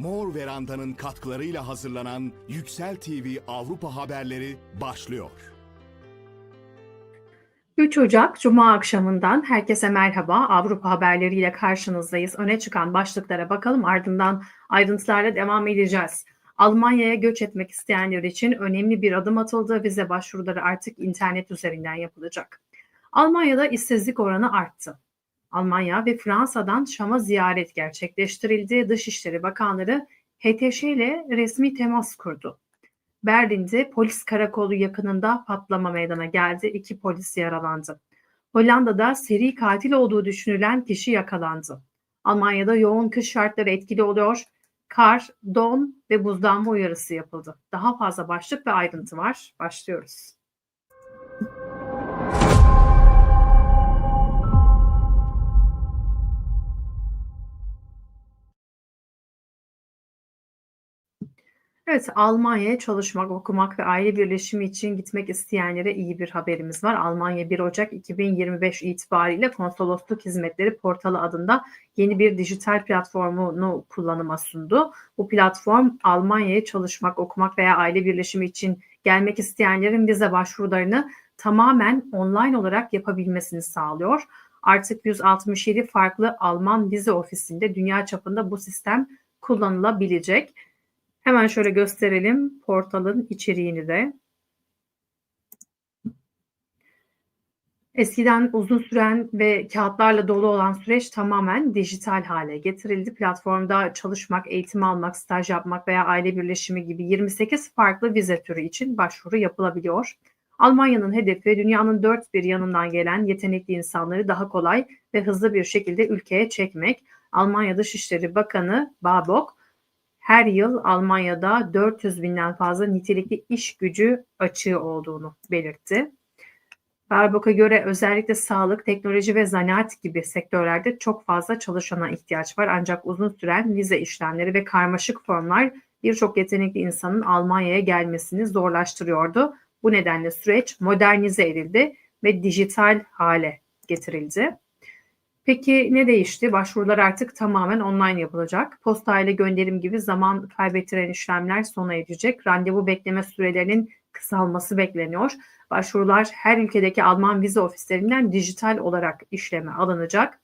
Mor Veranda'nın katkılarıyla hazırlanan Yüksel TV Avrupa haberleri başlıyor. 3 Ocak Cuma akşamından herkese merhaba. Avrupa haberleriyle karşınızdayız. Öne çıkan başlıklara bakalım ardından ayrıntılarla devam edeceğiz. Almanya'ya göç etmek isteyenler için önemli bir adım atıldı. Vize başvuruları artık internet üzerinden yapılacak. Almanya'da işsizlik oranı arttı. Almanya ve Fransa'dan Şam'a ziyaret gerçekleştirildi. Dışişleri Bakanları HTŞ ile resmi temas kurdu. Berlin'de polis karakolu yakınında patlama meydana geldi. İki polis yaralandı. Hollanda'da seri katil olduğu düşünülen kişi yakalandı. Almanya'da yoğun kış şartları etkili oluyor. Kar, don ve buzlanma uyarısı yapıldı. Daha fazla başlık ve ayrıntı var. Başlıyoruz. Evet, Almanya'ya çalışmak, okumak ve aile birleşimi için gitmek isteyenlere iyi bir haberimiz var. Almanya 1 Ocak 2025 itibariyle konsolosluk hizmetleri portalı adında yeni bir dijital platformunu kullanıma sundu. Bu platform Almanya'ya çalışmak, okumak veya aile birleşimi için gelmek isteyenlerin vize başvurularını tamamen online olarak yapabilmesini sağlıyor. Artık 167 farklı Alman vize ofisinde dünya çapında bu sistem kullanılabilecek. Hemen şöyle gösterelim portalın içeriğini de. Eskiden uzun süren ve kağıtlarla dolu olan süreç tamamen dijital hale getirildi. Platformda çalışmak, eğitim almak, staj yapmak veya aile birleşimi gibi 28 farklı vize türü için başvuru yapılabiliyor. Almanya'nın hedefi dünyanın dört bir yanından gelen yetenekli insanları daha kolay ve hızlı bir şekilde ülkeye çekmek. Almanya Dışişleri Bakanı Babok, her yıl Almanya'da 400 binden fazla nitelikli iş gücü açığı olduğunu belirtti. Barbok'a göre özellikle sağlık, teknoloji ve zanaat gibi sektörlerde çok fazla çalışana ihtiyaç var. Ancak uzun süren vize işlemleri ve karmaşık formlar birçok yetenekli insanın Almanya'ya gelmesini zorlaştırıyordu. Bu nedenle süreç modernize edildi ve dijital hale getirildi. Peki ne değişti? Başvurular artık tamamen online yapılacak. Posta ile gönderim gibi zaman kaybettiren işlemler sona erecek. Randevu bekleme sürelerinin kısalması bekleniyor. Başvurular her ülkedeki Alman vize ofislerinden dijital olarak işleme alınacak.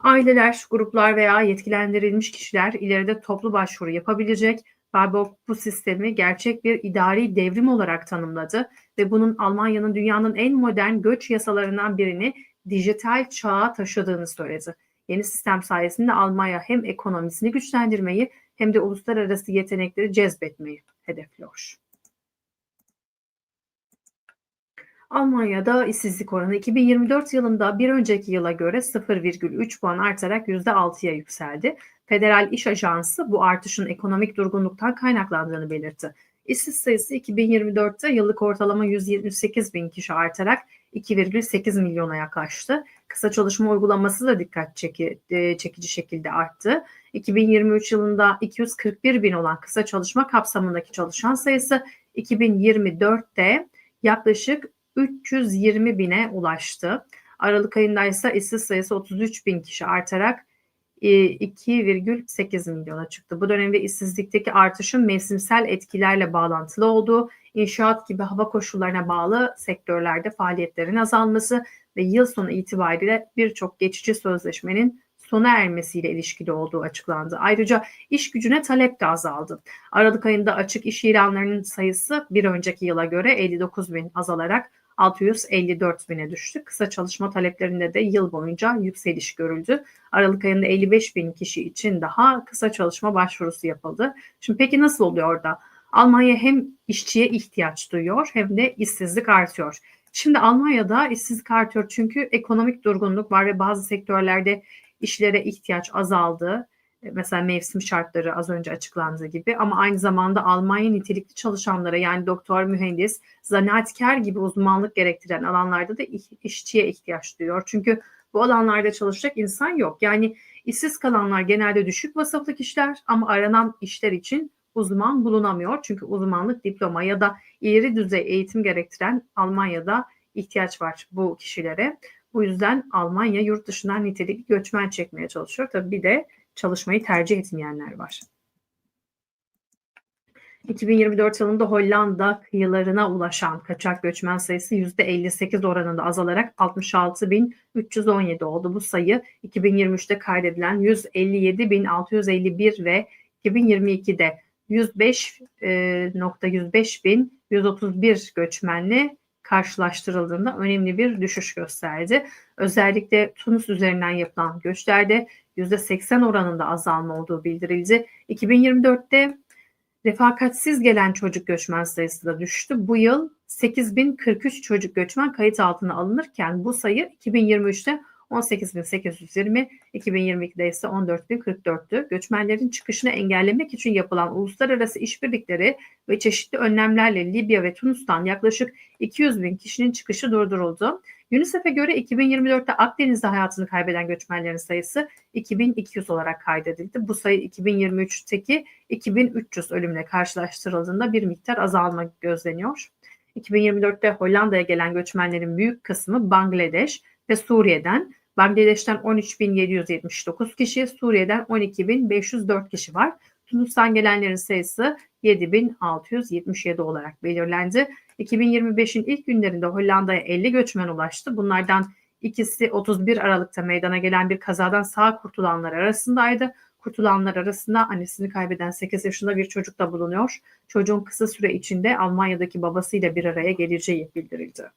Aileler, gruplar veya yetkilendirilmiş kişiler ileride toplu başvuru yapabilecek. Babok bu sistemi gerçek bir idari devrim olarak tanımladı ve bunun Almanya'nın dünyanın en modern göç yasalarından birini dijital çağa taşıdığını söyledi. Yeni sistem sayesinde Almanya hem ekonomisini güçlendirmeyi hem de uluslararası yetenekleri cezbetmeyi hedefliyor. Almanya'da işsizlik oranı 2024 yılında bir önceki yıla göre 0,3 puan artarak %6'ya yükseldi. Federal İş Ajansı bu artışın ekonomik durgunluktan kaynaklandığını belirtti. İşsiz sayısı 2024'te yıllık ortalama 178 bin kişi artarak 2,8 milyona yaklaştı. Kısa çalışma uygulaması da dikkat e, çekici şekilde arttı. 2023 yılında 241 bin olan kısa çalışma kapsamındaki çalışan sayısı 2024'te yaklaşık 320 bine ulaştı. Aralık ayında ise işsiz sayısı 33 bin kişi artarak 2,8 milyona çıktı. Bu dönemde işsizlikteki artışın mevsimsel etkilerle bağlantılı olduğu, inşaat gibi hava koşullarına bağlı sektörlerde faaliyetlerin azalması ve yıl sonu itibariyle birçok geçici sözleşmenin sona ermesiyle ilişkili olduğu açıklandı. Ayrıca iş gücüne talep de azaldı. Aralık ayında açık iş ilanlarının sayısı bir önceki yıla göre 59 bin azalarak 654 bine düştü. Kısa çalışma taleplerinde de yıl boyunca yükseliş görüldü. Aralık ayında 55 bin kişi için daha kısa çalışma başvurusu yapıldı. Şimdi peki nasıl oluyor da? Almanya hem işçiye ihtiyaç duyuyor hem de işsizlik artıyor. Şimdi Almanya'da işsizlik artıyor çünkü ekonomik durgunluk var ve bazı sektörlerde işlere ihtiyaç azaldı. Mesela mevsim şartları az önce açıklandığı gibi ama aynı zamanda Almanya nitelikli çalışanlara yani doktor, mühendis, zanaatkar gibi uzmanlık gerektiren alanlarda da işçiye ihtiyaç duyuyor. Çünkü bu alanlarda çalışacak insan yok. Yani işsiz kalanlar genelde düşük vasıflı kişiler ama aranan işler için uzman bulunamıyor. Çünkü uzmanlık diploma ya da ileri düzey eğitim gerektiren Almanya'da ihtiyaç var bu kişilere. Bu yüzden Almanya yurt dışından nitelikli göçmen çekmeye çalışıyor. Tabii bir de çalışmayı tercih etmeyenler var. 2024 yılında Hollanda kıyılarına ulaşan kaçak göçmen sayısı %58 oranında azalarak 66.317 oldu. Bu sayı 2023'te kaydedilen 157.651 ve 2022'de 105.105 bin 131 göçmenle karşılaştırıldığında önemli bir düşüş gösterdi. Özellikle Tunus üzerinden yapılan göçlerde %80 oranında azalma olduğu bildirildi. 2024'te refakatsiz gelen çocuk göçmen sayısı da düştü. Bu yıl 8043 çocuk göçmen kayıt altına alınırken bu sayı 2023'te 18.820, 2022'de ise 14.044'tü. Göçmenlerin çıkışını engellemek için yapılan uluslararası işbirlikleri ve çeşitli önlemlerle Libya ve Tunus'tan yaklaşık 200 bin kişinin çıkışı durduruldu. UNICEF'e göre 2024'te Akdeniz'de hayatını kaybeden göçmenlerin sayısı 2200 olarak kaydedildi. Bu sayı 2023'teki 2300 ölümle karşılaştırıldığında bir miktar azalma gözleniyor. 2024'te Hollanda'ya gelen göçmenlerin büyük kısmı Bangladeş ve Suriye'den, Bangladeş'ten 13.779 kişi, Suriye'den 12.504 kişi var. Tunus'tan gelenlerin sayısı 7.677 olarak belirlendi. 2025'in ilk günlerinde Hollanda'ya 50 göçmen ulaştı. Bunlardan ikisi 31 Aralık'ta meydana gelen bir kazadan sağ kurtulanlar arasındaydı. Kurtulanlar arasında annesini kaybeden 8 yaşında bir çocuk da bulunuyor. Çocuğun kısa süre içinde Almanya'daki babasıyla bir araya geleceği bildirildi.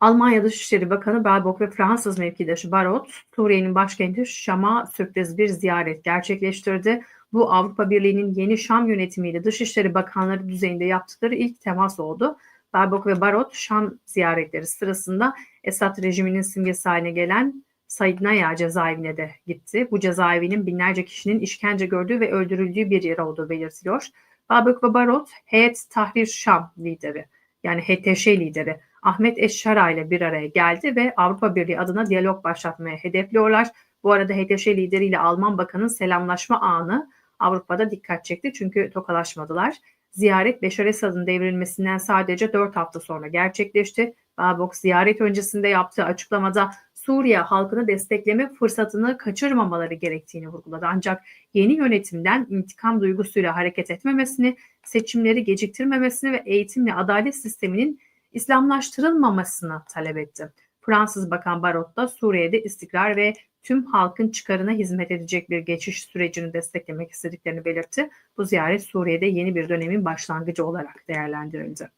Almanya Dışişleri Bakanı Baerbock ve Fransız mevkidaşı Barot, Suriye'nin başkenti Şam'a sürpriz bir ziyaret gerçekleştirdi. Bu Avrupa Birliği'nin yeni Şam yönetimiyle Dışişleri Bakanları düzeyinde yaptıkları ilk temas oldu. Baerbock ve Barot Şam ziyaretleri sırasında Esad rejiminin simgesi haline gelen Saidnaya cezaevine de gitti. Bu cezaevinin binlerce kişinin işkence gördüğü ve öldürüldüğü bir yer olduğu belirtiliyor. Baerbock ve Barot, Heyet Tahrir Şam lideri yani HTŞ lideri Ahmet Eşşara ile bir araya geldi ve Avrupa Birliği adına diyalog başlatmaya hedefliyorlar. Bu arada HDŞ lideriyle Alman Bakan'ın selamlaşma anı Avrupa'da dikkat çekti çünkü tokalaşmadılar. Ziyaret Beşar Esad'ın devrilmesinden sadece 4 hafta sonra gerçekleşti. Babok ziyaret öncesinde yaptığı açıklamada Suriye halkını destekleme fırsatını kaçırmamaları gerektiğini vurguladı. Ancak yeni yönetimden intikam duygusuyla hareket etmemesini, seçimleri geciktirmemesini ve eğitimle adalet sisteminin İslamlaştırılmamasını talep etti. Fransız Bakan Barot da Suriye'de istikrar ve tüm halkın çıkarına hizmet edecek bir geçiş sürecini desteklemek istediklerini belirtti. Bu ziyaret Suriye'de yeni bir dönemin başlangıcı olarak değerlendirildi.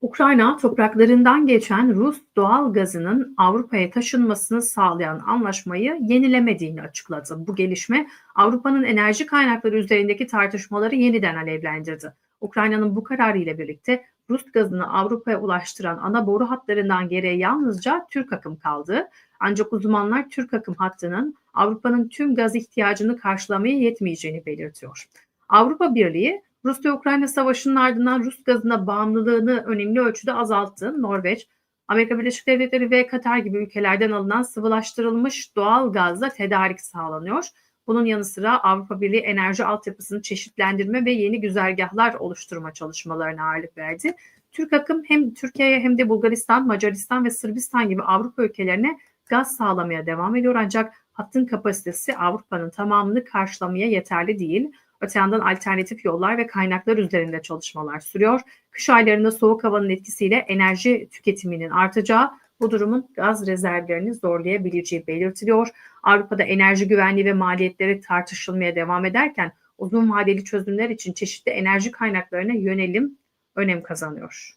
Ukrayna topraklarından geçen Rus doğal gazının Avrupa'ya taşınmasını sağlayan anlaşmayı yenilemediğini açıkladı. Bu gelişme Avrupa'nın enerji kaynakları üzerindeki tartışmaları yeniden alevlendirdi. Ukrayna'nın bu kararı ile birlikte Rus gazını Avrupa'ya ulaştıran ana boru hatlarından geriye yalnızca Türk akım kaldı. Ancak uzmanlar Türk akım hattının Avrupa'nın tüm gaz ihtiyacını karşılamaya yetmeyeceğini belirtiyor. Avrupa Birliği Rusya-Ukrayna savaşının ardından Rus gazına bağımlılığını önemli ölçüde azalttı. Norveç, Amerika Birleşik Devletleri ve Katar gibi ülkelerden alınan sıvılaştırılmış doğal gazla tedarik sağlanıyor. Bunun yanı sıra Avrupa Birliği enerji altyapısını çeşitlendirme ve yeni güzergahlar oluşturma çalışmalarına ağırlık verdi. Türk akım hem Türkiye'ye hem de Bulgaristan, Macaristan ve Sırbistan gibi Avrupa ülkelerine gaz sağlamaya devam ediyor ancak hattın kapasitesi Avrupa'nın tamamını karşılamaya yeterli değil. Öte yandan alternatif yollar ve kaynaklar üzerinde çalışmalar sürüyor. Kış aylarında soğuk havanın etkisiyle enerji tüketiminin artacağı bu durumun gaz rezervlerini zorlayabileceği belirtiliyor. Avrupa'da enerji güvenliği ve maliyetleri tartışılmaya devam ederken uzun vadeli çözümler için çeşitli enerji kaynaklarına yönelim önem kazanıyor.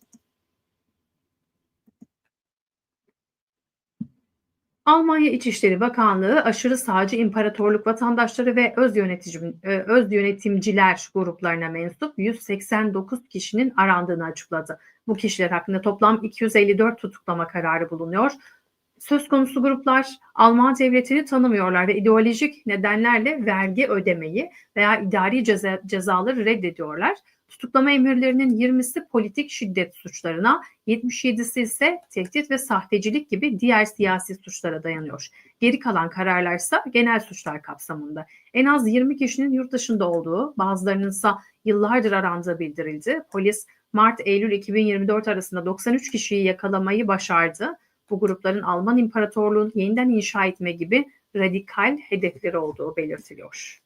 Almanya İçişleri Bakanlığı aşırı sağcı imparatorluk vatandaşları ve öz yönetici e, öz yönetimciler gruplarına mensup 189 kişinin arandığını açıkladı. Bu kişiler hakkında toplam 254 tutuklama kararı bulunuyor. Söz konusu gruplar Alman devletini tanımıyorlar ve ideolojik nedenlerle vergi ödemeyi veya idari ceza, cezaları reddediyorlar. Tutuklama emirlerinin 20'si politik şiddet suçlarına, 77'si ise tehdit ve sahtecilik gibi diğer siyasi suçlara dayanıyor. Geri kalan kararlarsa genel suçlar kapsamında. En az 20 kişinin yurt dışında olduğu, bazılarının ise yıllardır arandığı bildirildi. Polis Mart-Eylül 2024 arasında 93 kişiyi yakalamayı başardı. Bu grupların Alman İmparatorluğu'nu yeniden inşa etme gibi radikal hedefleri olduğu belirtiliyor.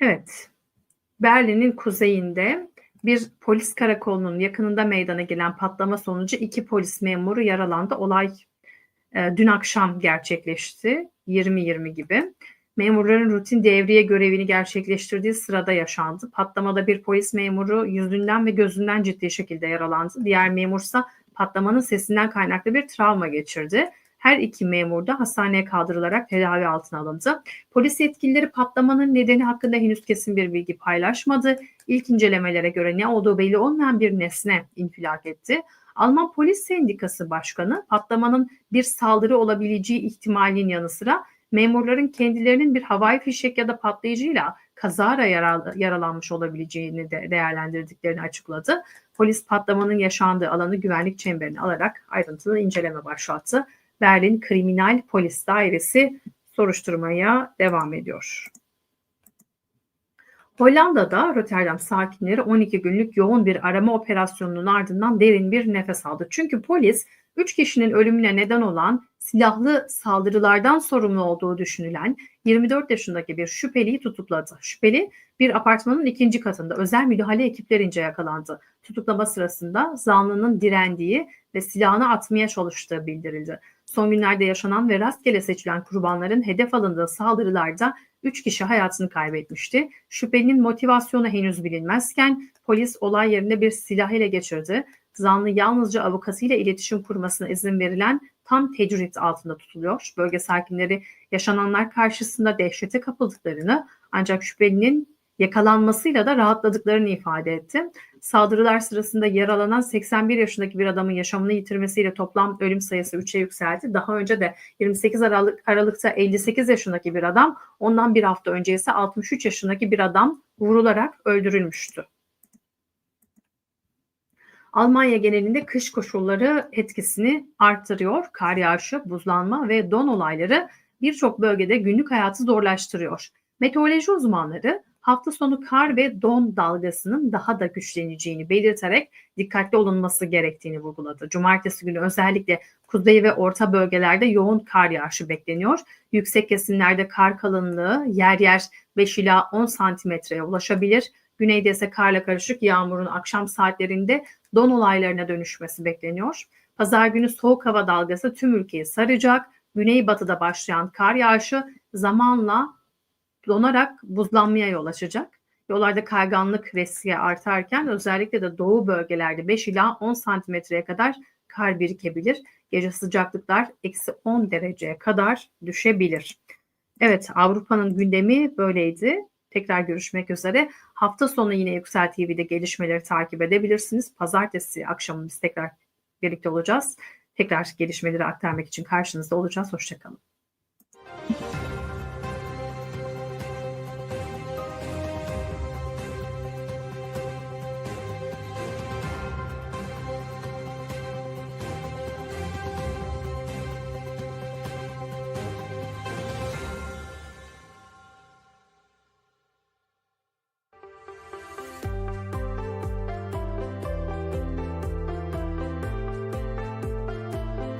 Evet, Berlin'in kuzeyinde bir polis karakolunun yakınında meydana gelen patlama sonucu iki polis memuru yaralandı. Olay e, dün akşam gerçekleşti, 20.20 gibi. Memurların rutin devriye görevini gerçekleştirdiği sırada yaşandı. Patlamada bir polis memuru yüzünden ve gözünden ciddi şekilde yaralandı. Diğer memursa patlamanın sesinden kaynaklı bir travma geçirdi. Her iki memur da hastaneye kaldırılarak tedavi altına alındı. Polis yetkilileri patlamanın nedeni hakkında henüz kesin bir bilgi paylaşmadı. İlk incelemelere göre ne olduğu belli olmayan bir nesne infilak etti. Alman Polis Sendikası Başkanı patlamanın bir saldırı olabileceği ihtimalinin yanı sıra memurların kendilerinin bir havai fişek ya da patlayıcıyla kazara yaral- yaralanmış olabileceğini de değerlendirdiklerini açıkladı. Polis patlamanın yaşandığı alanı güvenlik çemberine alarak ayrıntılı inceleme başlattı. Berlin Kriminal Polis Dairesi soruşturmaya devam ediyor. Hollanda'da Rotterdam sakinleri 12 günlük yoğun bir arama operasyonunun ardından derin bir nefes aldı. Çünkü polis 3 kişinin ölümüne neden olan silahlı saldırılardan sorumlu olduğu düşünülen 24 yaşındaki bir şüpheliyi tutukladı. Şüpheli bir apartmanın ikinci katında özel müdahale ekiplerince yakalandı. Tutuklama sırasında zanlının direndiği ve silahını atmaya çalıştığı bildirildi. Son günlerde yaşanan ve rastgele seçilen kurbanların hedef alındığı saldırılarda 3 kişi hayatını kaybetmişti. Şüphelinin motivasyonu henüz bilinmezken polis olay yerine bir silah ele geçirdi. Zanlı yalnızca avukatıyla iletişim kurmasına izin verilen tam tecrit altında tutuluyor. Bölge sakinleri yaşananlar karşısında dehşete kapıldıklarını ancak şüphelinin yakalanmasıyla da rahatladıklarını ifade etti. Saldırılar sırasında yaralanan 81 yaşındaki bir adamın yaşamını yitirmesiyle toplam ölüm sayısı 3'e yükseldi. Daha önce de 28 Aralık, Aralık'ta 58 yaşındaki bir adam, ondan bir hafta önce ise 63 yaşındaki bir adam vurularak öldürülmüştü. Almanya genelinde kış koşulları etkisini artırıyor. Kar yağışı, buzlanma ve don olayları birçok bölgede günlük hayatı zorlaştırıyor. Meteoroloji uzmanları hafta sonu kar ve don dalgasının daha da güçleneceğini belirterek dikkatli olunması gerektiğini vurguladı. Cumartesi günü özellikle kuzey ve orta bölgelerde yoğun kar yağışı bekleniyor. Yüksek kesimlerde kar kalınlığı yer yer 5 ila 10 santimetreye ulaşabilir. Güneyde ise karla karışık yağmurun akşam saatlerinde don olaylarına dönüşmesi bekleniyor. Pazar günü soğuk hava dalgası tüm ülkeyi saracak. Güneybatıda başlayan kar yağışı zamanla donarak buzlanmaya yol açacak. Yollarda kayganlık riski artarken özellikle de doğu bölgelerde 5 ila 10 santimetreye kadar kar birikebilir. Gece sıcaklıklar eksi 10 dereceye kadar düşebilir. Evet Avrupa'nın gündemi böyleydi. Tekrar görüşmek üzere. Hafta sonu yine Yüksel TV'de gelişmeleri takip edebilirsiniz. Pazartesi akşamı biz tekrar birlikte olacağız. Tekrar gelişmeleri aktarmak için karşınızda olacağız. Hoşçakalın.